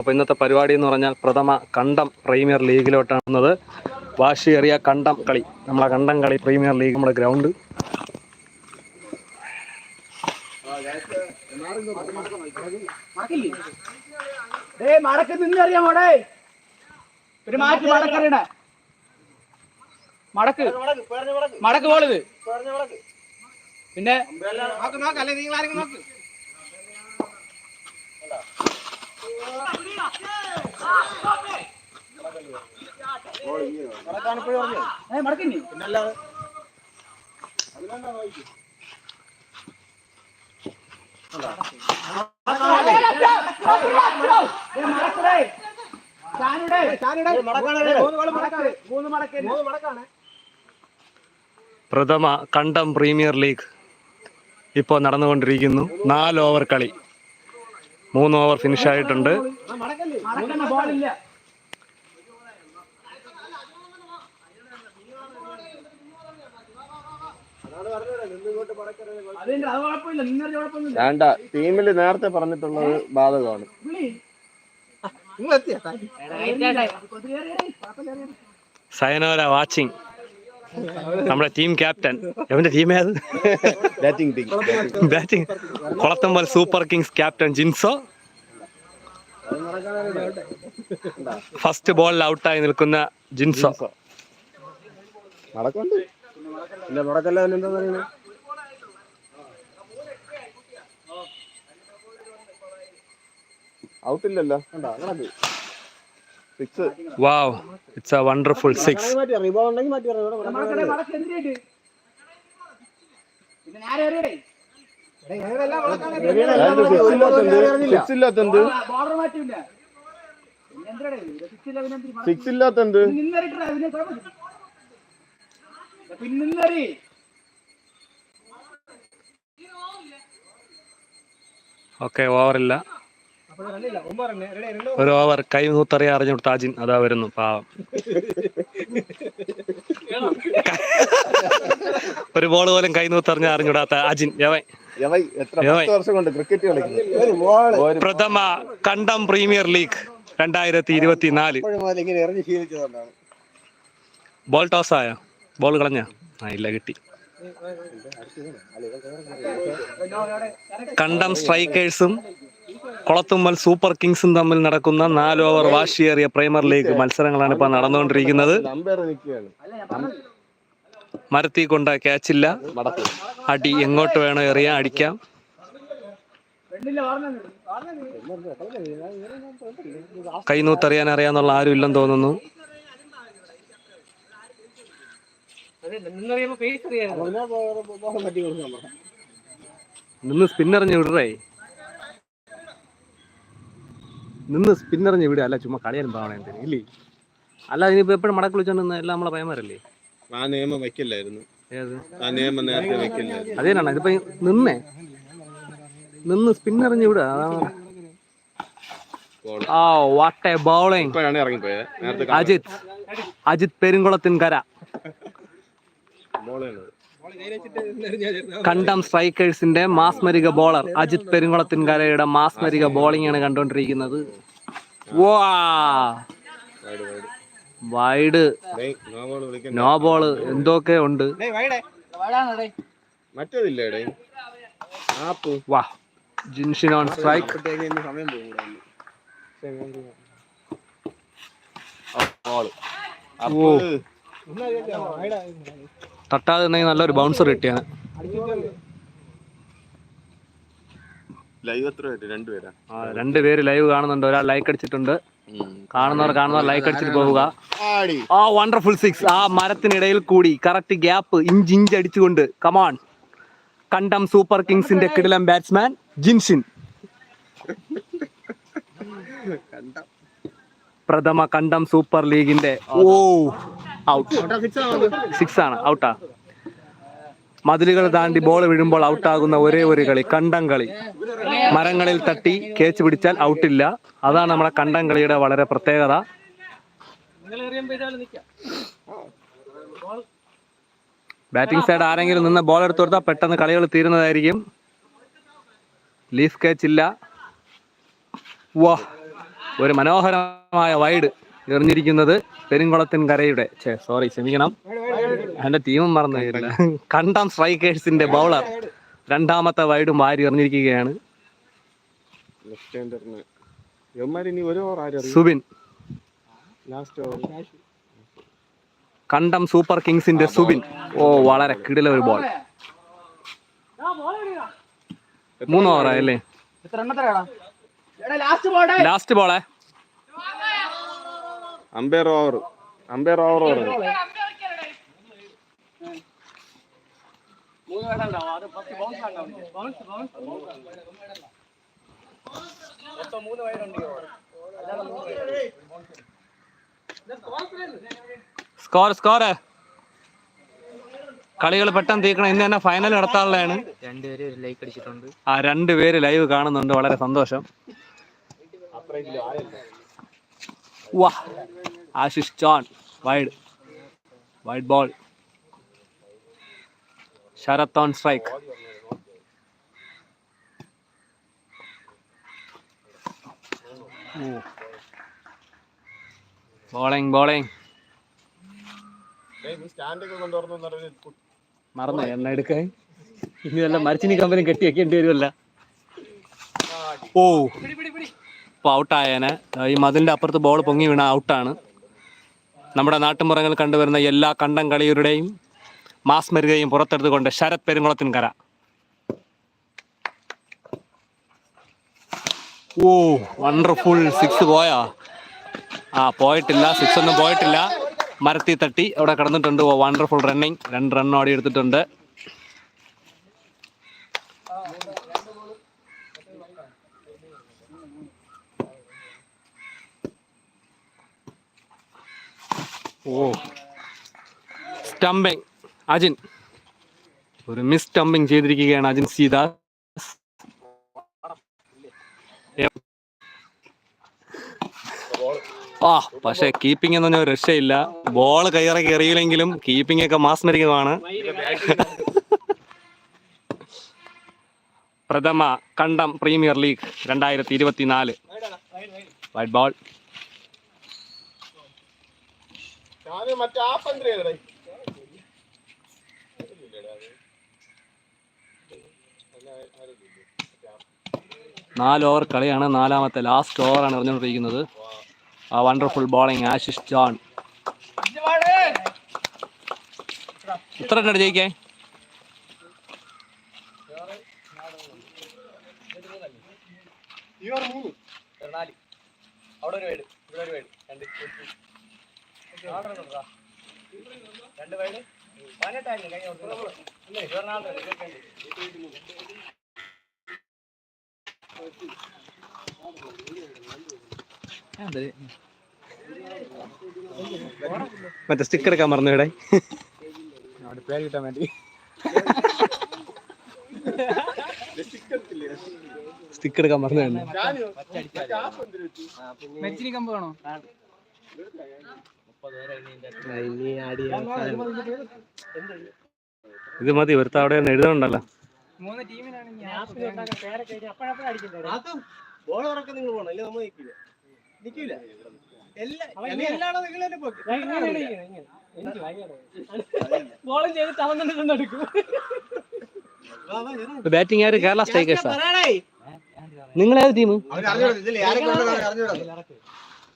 അപ്പോൾ ഇന്നത്തെ പരിപാടി എന്ന് പറഞ്ഞാൽ പ്രഥമ കണ്ടം പ്രീമിയർ ലീഗിലോട്ടാണുന്നത് വാശിയേറിയ കണ്ടം കളി. നമ്മളെ കണ്ടം കളി പ്രീമിയർ ലീഗ് നമ്മുടെ ഗ്രൗണ്ട്. മടക്ക് മടക്ക് മടക്ക്. പോളിത് പിന്നെ? നോക്ക് നോക്ക് ഏ, നിങ്ങൾ ആരെങ്കിലും ചാനിടെ. പ്രഥമ കണ്ടം പ്രീമിയർ ലീഗ് ഇപ്പോൾ നടന്നുകൊണ്ടിരിക്കുന്നു. നാല് ഓവർ കളി. മൂന്ന് ഓവർ ഫിനിഷ് ആയിട്ടുണ്ട്. വേണ്ട ടീമിൽ നേരത്തെ പറഞ്ഞിട്ടുള്ളത് ബാധകമാണ്. സയനോര വാച്ചിങ് നമ്മുടെ ടീം ക്യാപ്റ്റൻ എവന്റെ ടീം ഏത്? Batting team batting Kolathambal super kings captain Jinso. First ബോളിൽ ഔട്ടായി നിൽക്കുന്ന ജിൻസോ. നടക്കുന്നുണ്ട് പിന്നെ മുടക്കല്ല എന്താ പറയുന്നത് ഔട്ടില്ലല്ലോ six wow it's a wonderful six മാറ്റി മാറ്റി സിക്സ് ഇല്ലാത്തത്? സിക്സ് ഇല്ലാത്തത്. ഓക്കെ ഓവറില്ല ഒരു ഓവർ കൈ നൂത്തറിയ അറിഞ്ഞു താജിൻ അതാ വരുന്നു പാവം. ഒരു ബോൾ പോലും കൈ നൂത്തറിഞ്ഞ അറിഞ്ഞുടാത്ത അജിൻ യവൻ. വർഷം കൊണ്ട് ക്രിക്കറ്റ് കളിക്കുന്നു. ഒരു പ്രഥമ കണ്ടം പ്രീമിയർ ലീഗ് രണ്ടായിരത്തി ഇരുപത്തിനാല് ബോൾ ടോസ് ആയ? ബോൾ കളഞ്ഞ? ആ ഇല്ല കിട്ടി. കണ്ടം സ്ട്രൈക്കേഴ്സും കൊളത്തുമ്മൽ സൂപ്പർ കിങ്സും തമ്മിൽ നടക്കുന്ന നാല് ഓവർ വാശിയേറിയ പ്രൈമർ ലീഗ് മത്സരങ്ങളാണ് ഇപ്പൊ നടന്നുകൊണ്ടിരിക്കുന്നത്. നമ്പർ നിൽക്കുകയാണ് മരത്തി കൊണ്ട് ക്യാച്ചില്ല. അടി എങ്ങോട്ട് വേണോ എറിയാം അടിക്കാം. കൈനൂത്തറിയാൻ അറിയാന്നുള്ള ആരും ഇല്ലെന്ന് തോന്നുന്നു. നിന്ന് സ്പിന്നറിഞ്ഞ് വിടറേ. നിന്ന് സ്പിന്നറിഞ്ഞ് വിടുക അല്ല ചുമ്മാ കളിയാനും പാവണേ എന്തിന് ഇല്ലേ? അല്ല ഇനിയിപ്പോ എപ്പോഴും മടക്കി വിളിച്ചോണ്ട് നിന്നാ എല്ലാം നമ്മളെ പയ്യന്മാരല്ലേ? ആ നിയമം വെക്കില്ലായിരുന്നു ആ നിയമം നേരത്തെ വെക്കില്ലായിരുന്നു അതേനാണ്? ഇതിപ്പോ നിന്നേ? നിന്ന് സ്പിന്നറിഞ്ഞ് വിടുക. അതാണ്. ബോൾ ആ വാട്ട് എ ബൗളിംഗ് ഇപ്പോഴാണ് ഇറങ്ങിപ്പോയത് നേരത്തെ അജിത്. അജിത് പെരുങ്കുളത്തിൻ കര. ബോളാണ് കണ്ടം സ്ട്രൈക്കേഴ്സിന്റെ മാസ്മരിക ബോളർ അജിത് പെരുങ്കുളത്തിൻകരയുടെ മാസ്മരിക ബോളിംഗ് ആണ് കണ്ടുകൊണ്ടിരിക്കുന്നത് വാ. വൈഡ് നോ ബോൾ എന്തൊക്കെ ഉണ്ട്. മറ്റേതില്ല വാ ജിൻഷിൻ ഓൺ സ്ട്രൈക്ക്. തട്ടാതെ ഉണ്ടെങ്കിൽ നല്ലൊരു ബൗൺസർ കിട്ടിയാണ്. ലൈവ് എത്ര പേര്? രണ്ടുപേരാ ആ, രണ്ട് പേര് ലൈവ് കാണുന്നുണ്ട്. ഒരാൾ ലൈക്ക് അടിച്ചിട്ടുണ്ട്. കാണുന്നവർ കാണുന്നവർ ലൈക്ക് അടിച്ചിട്ട് പോവുക. ആ വണ്ടർഫുൾ സിക്സ് ആ മരത്തിനിടയിൽ കൂടി കറക്റ്റ് ഗ്യാപ്പ് ഇഞ്ച് ഇഞ്ച് അടിച്ചുകൊണ്ട്. കമാൺ കണ്ടം സൂപ്പർ കിങ്സിന്റെ കിടിലം ബാറ്റ്സ്മാൻ ജിൻഷിൻ. പ്രഥമ കണ്ടം സൂപ്പർ ലീഗിന്റെ ഓ. ഔട്ട് സിക്സ് ആണ്? ഔട്ടാ മതിലുകൾ താണ്ടി ബോൾ വീഴുമ്പോൾ ഔട്ടാകുന്ന ഒരേ ഒരു കളി കണ്ടം കളി മരങ്ങളിൽ തട്ടി കേച്ച് പിടിച്ചാൽ ഔട്ടില്ല അതാണ് നമ്മുടെ കണ്ടം കളിയുടെ വളരെ പ്രത്യേകത. ബാറ്റിംഗ് സൈഡ് ആരെങ്കിലും നിന്ന് ബോൾ എടുത്തു കൊടുത്താൽ പെട്ടെന്ന് കളികൾ തീരുന്നതായിരിക്കും. ലീഫ് കേച്ച് ഇല്ല. വാ ഒരു മനോഹരമായ വൈഡ് എറിഞ്ഞിരിക്കുന്നത് പെരുങ്കുളത്തിൻ കരയുടെ ഛേ സോറി ക്ഷമിക്കണം. എന്റെ ടീമും മറന്നു കണ്ടം? സ്ട്രൈക്കേഴ്സിന്റെ ബൗളർ രണ്ടാമത്തെ വൈഡും വാരി എറിഞ്ഞിരിക്കുകയാണ്. Subin. Last over Kandam super കിങ്സിന്റെ Subin. ഓ വളരെ കിടില ഒരു ബോൾ മൂന്ന് ലാസ്റ്റ് ബോളേ last ബോളെ umpire over umpire over score score കളികൾ പെട്ടെന്ന് തീക്കണം ഇന്ന് തന്നെ ഫൈനൽ നടത്താനുള്ളതാണ്. രണ്ടുപേരും ആ രണ്ട് പേര് ലൈവ് കാണുന്നുണ്ട്. വളരെ സന്തോഷം. വാ. Ashish John wide wide ball. Sharath on strike. Bowling bowling മറന്നു എണ്ണ എടുക്കാൻ ഇനി വല്ല മരിച്ചിനി കമ്പനി കെട്ടി വെക്കേണ്ടി വരുമല്ല ഓ. ഇപ്പോൾ ഔട്ടായേനെ ഈ മതിലിന്റെ അപ്പുറത്ത് ബോൾ പൊങ്ങി വീണ ഔട്ടാണ് നമ്മുടെ നാട്ടുമുറങ്ങൾ കണ്ടുവരുന്ന എല്ലാ കണ്ടം കളിയുടെയും മാസ്മരികയും പുറത്തെടുത്തുകൊണ്ട് ശരത് പെരുങ്കുളത്തിൻകര ഓ വണ്ടർഫുൾ സിക്സ് പോയാ. ആ പോയിട്ടില്ല. സിക്സ് ഒന്നും പോയിട്ടില്ല. മരത്തി തട്ടി. അവിടെ കടന്നിട്ടുണ്ട്. ഓ വണ്ടർഫുൾ റണ്ണിങ് രണ്ട് റൺ ഓടി എടുത്തിട്ടുണ്ട്. ഓ. സ്റ്റംപിങ് അജിൻ. ഒരു മിസ് സ്റ്റംപിങ് ചെയ്തിരിക്കുകയാണ് അജിൻ സീതാസ് ആ പക്ഷെ കീപ്പിംഗ് എന്ന് പറഞ്ഞാൽ രക്ഷയില്ല. ബോൾ കയറൊക്കെ എറിയില്ലെങ്കിലും കീപ്പിംഗ് ഒക്കെ മാസ്മരികമാണ്. പ്രഥമ കണ്ടം പ്രീമിയർ ലീഗ് രണ്ടായിരത്തി ഇരുപത്തിനാല്. വൈറ്റ് ബോൾ മറ്റേ ആ പന്തിരേ നാല് ഓവർ കളിയാണ്. നാലാമത്തെ ലാസ്റ്റ് ഓവറാണ് എറിഞ്ഞുകൊണ്ടിരിക്കുന്നത്. ആ വണ്ടർഫുൾ ബോളിംഗ് ആശിഷ് ജോൺ ഇത്ര റൺ ജയിക്കേ അവിടെ ഒരു വേട് ഇവിടെ ഒരു വേട് രണ്ട് രണ്ട് വീട് പതിനെട്ടായിരുന്നു കഴിഞ്ഞ അല്ലേ ഇരുപത്തിനാല് മറ്റേ സ്റ്റിക്കർ എടുക്കാൻ മറന്നു ഇവിടെ അവിടെ പേര് കിട്ടാൻ വേണ്ടി. സ്റ്റിക്കർ എടുക്കാൻ മറന്നു തന്നെ മെച്ചിനി കമ്പ് വേണോ? ഇത് മതി ഒരുത്ത അവിടെ എഴുതണ്ടല്ലോ മൂന്ന് ടീമിനാണ് ബാറ്റിംഗ് ആര്? കേരള സ്ട്രൈക്കേഴ്സാ നിങ്ങൾ ഏത് team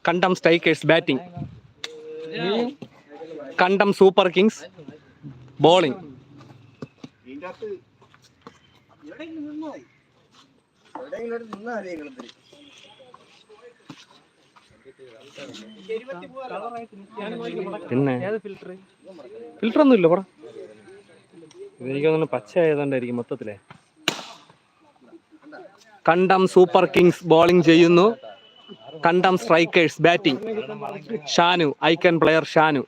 Kandam strikers batting. Kandam super kings bowling. പിന്നെ ഫിൽറ്റർ ഒന്നും ഇല്ല പടാ എനിക്ക് തോന്നുന്നു പച്ച ആയതുകൊണ്ടായിരിക്കും മൊത്തത്തിലെ. കണ്ടം സൂപ്പർ കിങ്സ് ബോളിംഗ് ചെയ്യുന്നു. Kandam strikers batting. Shanu icon player Shanu.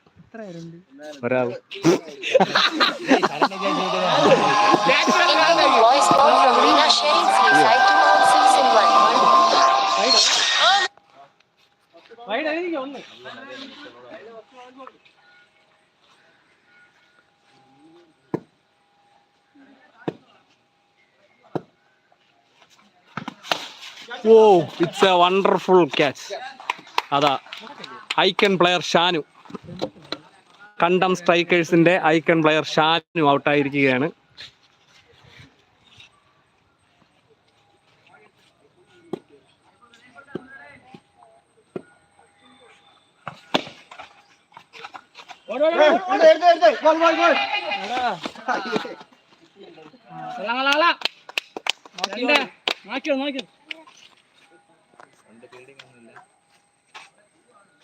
ഒരാൾ. Oh it's a wonderful catch അതാ ഐക്കൺ പ്ലെയർ ഷാനു. കണ്ടം സ്ട്രൈക്കേഴ്സിന്റെ ഐക്കൺ പ്ലെയർ ഷാനു ഔട്ടായിരിക്കുകയാണ്. എടുത്ത്, എടുത്ത്,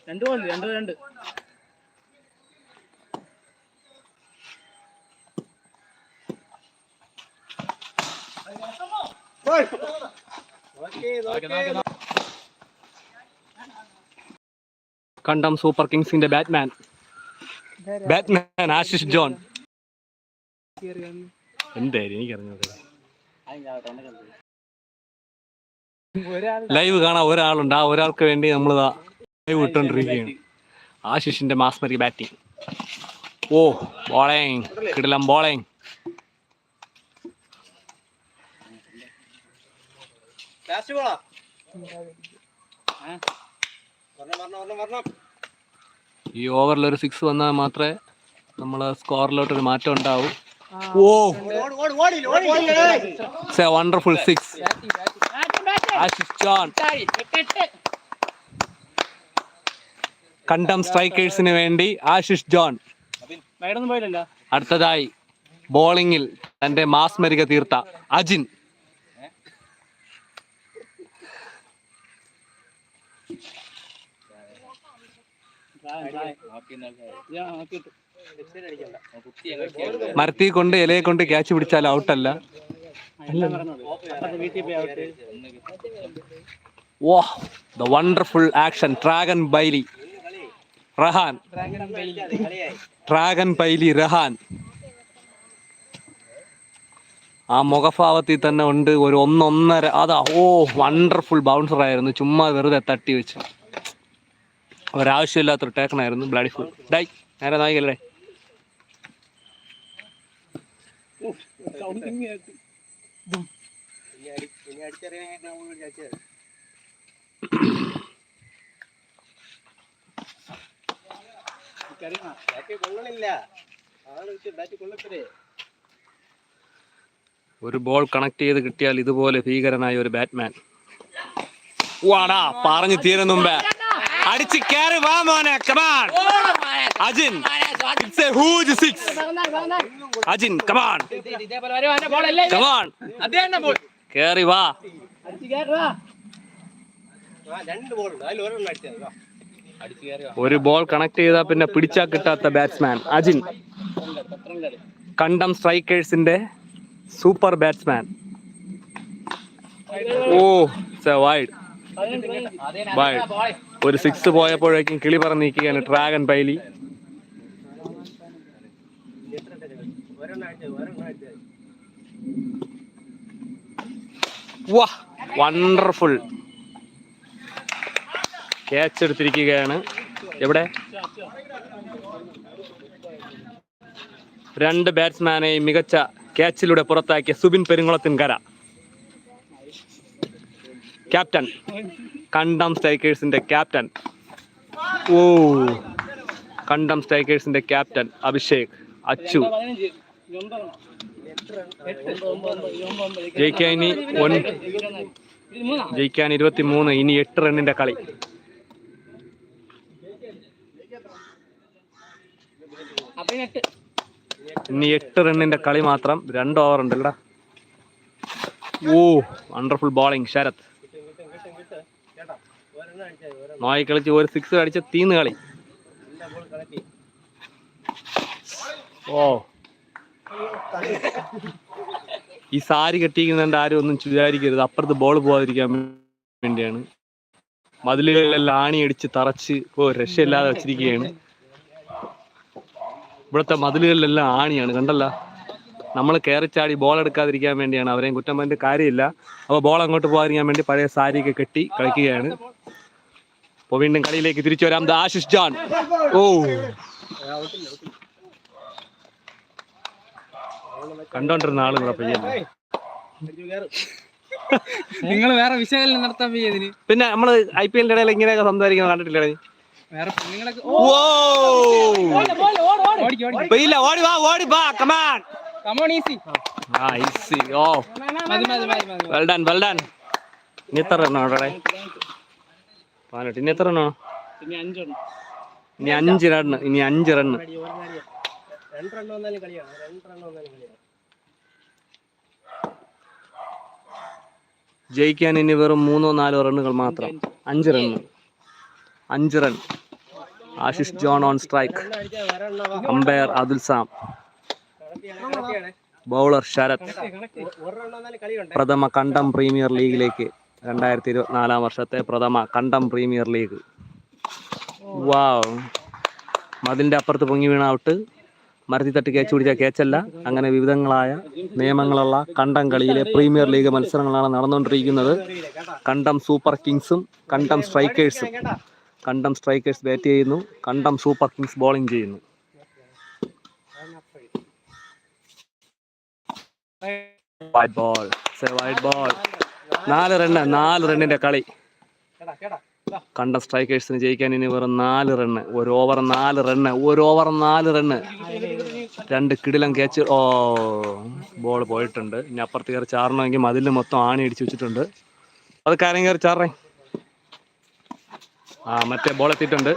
രണ്ട് ഗോൾ രണ്ട് രണ്ട്. കണ്ടം സൂപ്പർ കിങ്സിന്റെ ബാറ്റ്മാൻ. Batman Ashish John. എന്തായാലും എനിക്കറിഞ്ഞത് ലൈവ് കാണാൻ ഒരാളുണ്ട്. ആ ഒരാൾക്ക് വേണ്ടി നമ്മൾ ലൈവ് ഇട്ടോണ്ടിരിക്കുകയാണ് ആശിഷിന്റെ മാസ്മരി ബാറ്റിംഗ് ഓ ബോളിങ് കിടിലം ബോളിങ്. ഈ ഓവറിൽ ഒരു സിക്സ് വന്നാൽ മാത്രമേ നമ്മളെ സ്കോറിലോട്ട് ഒരു മാറ്റം ഉണ്ടാവൂ. ഓ. Wonderful six Ashish John Kandam സ്ട്രൈക്കേഴ്സിന് വേണ്ടി ആശിഷ് ജോൺ. അടുത്തതായി ബോളിംഗിൽ തന്റെ മാസ്മരിക തീർത്ത അജിൻ. മരത്തി കൊണ്ട് ഇലയെ കൊണ്ട് ക്യാച്ച് പിടിച്ചാൽ ഔട്ടല്ല. വാ the wonderful action dragon Baily. Rahan. Dragon Paily Rahan. ആ മുഖഭാവത്തിൽ തന്നെ ഉണ്ട് ഒരു ഒന്നൊന്നര അതാ ഓ വണ്ടർഫുൾ ബൗൺസർ ആയിരുന്നു. ചുമ്മാ വെറുതെ തട്ടി വെച്ച്. ഒരാവശ്യമില്ലാത്തൊരു ടേക്കണായിരുന്നു ബ്ലഡി ഫുൾ ഡൈ നേരെ നായികല്ലേ ഇനി അടി- ഇനി അടിച്ചറിയാൻ കൊള്ളത്തില്ലേ ഒരു ബോൾ കണക്ട് ചെയ്ത് കിട്ടിയാൽ ഇതുപോലെ ഭീകരനായ ഒരു ബാറ്റ്മാൻ. വാടാ പറഞ്ഞു തീരെ മുമ്പേ. അടിച്ച് കയറി വാ മോനെ come on Ajin it's a huge six Ajin come on കേറി വാ. രണ്ട് ബോൾ ഉണ്ട്. അതിൽ ഒരെണ്ണം അടിച്ചാൽ. ഒരു ബോൾ കണക്ട് ചെയ്താൽ പിന്നെ പിടിച്ചാ കിട്ടാത്ത ബാറ്റ്സ്മാൻ അജിൻ. കണ്ടം സ്ട്രൈക്കേഴ്സിന്റെ super batsman oh wide wide ഒരു സിക്സ് പോയപ്പോഴേക്കും കിളി പറന്നിരിക്കുകയാണ് ഡ്രാഗൺ പൈലി വണ്ടർഫുൾ ക്യാച്ച് എടുത്തിരിക്കുകയാണ്. എവിടെ? രണ്ട് ബാറ്റ്സ്മാനെയും മികച്ച ക്യാച്ചിലൂടെ പുറത്താക്കിയ സുബിൻ പെരുങ്കുളത്തിൻകര ക്യാപ്റ്റൻ കണ്ടം സ്ട്രൈക്കേഴ്സിന്റെ ക്യാപ്റ്റൻ ഓ കണ്ടം സ്ട്രൈക്കേഴ്സിന്റെ ക്യാപ്റ്റൻ അഭിഷേക് അച്ചു. ജയിക്കാൻ ഇനി ഒൻ ജയിക്കാൻ ഇരുപത്തി മൂന്ന് ഇനി എട്ട് റണ്ണിന്റെ കളി. ഇനി എട്ട് റണ്ണിന്റെ കളി മാത്രം രണ്ട് ഓവർ ഉണ്ടല്ലടാ. Oh wonderful bowling Sarath. നോയി കളിച്ച് ഒരു സിക്സ് അടിച്ച തീന്ന് കളി. ഓ. ഈ സാരി കെട്ടിയിരിക്കുന്നുണ്ട് ആരും ഒന്നും വിചാരിക്കരുത് അപ്പുറത്ത് ബോൾ പോകാതിരിക്കാൻ വേണ്ടിയാണ്. മതിലുകളിലെല്ലാം ആണി അടിച്ച് തറച്ച് ഓ രക്ഷയില്ലാതെ വെച്ചിരിക്കുകയാണ്. ഇവിടുത്തെ മതിലുകളിലെല്ലാം ആണിയാണ് കണ്ടല്ല? നമ്മൾ കയറിച്ചാടി ബോൾ എടുക്കാതിരിക്കാൻ വേണ്ടിയാണ് അവരെയും കുറ്റം പറഞ്ഞിട്ട് കാര്യമില്ല. അപ്പോൾ ബോൾ അങ്ങോട്ട് പോകാതിരിക്കാൻ വേണ്ടി പഴയ സാരിയൊക്കെ കെട്ടി കളിക്കുകയാണ്. അപ്പോൾ വീണ്ടും കളിയിലേക്ക് തിരിച്ചു വരാം. ആശിഷ് ജാൻ. ഓ. കണ്ടോണ്ടിരുന്ന ആളും കൂടെ പയ്യൻ അടിച്ചു കയറും നിങ്ങൾ വേറെ വിശകലനം നടത്താൻ പോയി പിന്നെ നമ്മൾ ഐ പി എല്ലിന്റെ ഇടയിൽ ഇങ്ങനെയൊക്കെ സംസാരിക്കുന്നത് കണ്ടിട്ടില്ലേ നീ? വേറെ പെണ്ണുങ്ങളൊക്കെ ഓ! ഓടിക്കോ ഇല്ല ഓടി വാ ഓടി വാ come on come on easy ആ ഈസി ഓ. മതി മതി മതി മതി വെൽ ഡൺ വെൽ ഡൺ ഇനി എത്ര റണ്ണോ അവിടെ? പതിനെട്ട് ഇനി എത്ര റണ്ണോ ഇനി അഞ്ചെണ്ണം ഇനി അഞ്ച് റണ്ണ് ഇനി അഞ്ച് റണ്ണ് രണ്ട് റണ്ണ് വന്നാലും കളിയാണ് രണ്ട് റണ്ണ് വന്നാലും കളിയാണ് ജയിക്കാൻ ഇനി വെറും മൂന്നോ നാലോ റണ്ണുകൾ മാത്രം. അഞ്ച് റൺ അഞ്ച് run. Ashish John on strike. Umpire Athul Sam. Bowler Sharath. പ്രഥമ കണ്ടം പ്രീമിയർ ലീഗിലേക്ക് രണ്ടായിരത്തി ഇരുപത്തിനാലാം വർഷത്തെ പ്രഥമ കണ്ടം പ്രീമിയർ ലീഗ്. വാവ്. മതിലിന്റെ അപ്പുറത്ത് പൊങ്ങി വീണ ഔട്ട്. മരത്തി തട്ടി കേച്ച് പിടിച്ച കേച്ചല്ല. അങ്ങനെ വിവിധങ്ങളായ നിയമങ്ങളുള്ള കണ്ടം കളിയിലെ പ്രീമിയർ ലീഗ് മത്സരങ്ങളാണ് നടന്നുകൊണ്ടിരിക്കുന്നത്. കണ്ടം സൂപ്പർ കിങ്സും കണ്ടം സ്ട്രൈക്കേഴ്സും. കണ്ടം സ്ട്രൈക്കേഴ്സ് ബാറ്റ് ചെയ്യുന്നു കണ്ടം സൂപ്പർ കിങ്സ് ബോളിംഗ് ചെയ്യുന്നു. ബോൾ ബോൾ നാല് റണ്ണ് നാല് റണ്ണിന്റെ കളി. കണ്ട സ്ട്രൈക്കേഴ്സിന് ജയിക്കാൻ ഇനി വെറും നാല് റണ്ണ് ഒരു ഓവർ നാല് റണ്ണ് ഒരു ഓവർ നാല് റണ്ണ് രണ്ട് കിടിലം ക്യാച്ച് ഓ ബോൾ പോയിട്ടുണ്ട്. ഇനി അപ്പുറത്ത് കയറി ചാറണമെങ്കിൽ മതിൽ മൊത്തം ആണി അടിച്ചു വെച്ചിട്ടുണ്ട്. അത് കാര്യം കയറി ചാറേ ആ മറ്റേ ബോൾ എത്തിയിട്ടുണ്ട്.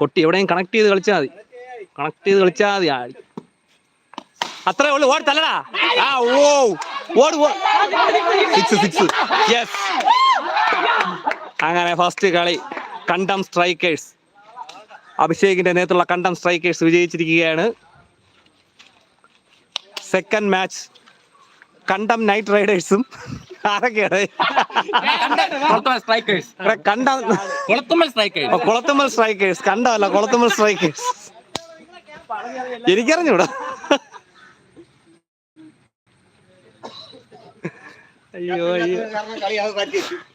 കൊട്ടി എവിടെയും കണക്ട് ചെയ്ത് കളിച്ചാൽ മതി. കണക്ട് ചെയ്ത് കളിച്ചാൽ മതി. അത്രേ ഉള്ളു. ഓട് തല്ലടാ. ആ ഓ ഓട് സിക്സ് സിക്സ് യെസ് അങ്ങനെ ഫസ്റ്റ് കളി കണ്ടം സ്ട്രൈക്കേഴ്സ് അഭിഷേകിന്റെ നേതൃത്വമുള്ള കണ്ടം സ്ട്രൈക്കേഴ്സ് വിജയിച്ചിരിക്കുകയാണ്. സെക്കൻഡ് മാച്ച് കണ്ടം നൈറ്റ് റൈഡേഴ്സും ആരൊക്കെയാണ്? കണ്ടം സ്ട്രൈക്കേഴ്സ് ഓ, കുളത്തുമ്മൽ സ്ട്രൈക്കേഴ്സ് കണ്ടമല്ല കുളത്തുമ്മൽ സ്ട്രൈക്കേഴ്സ് എനിക്കറിഞ്ഞൂടാ. അയ്യോ അയ്യോ.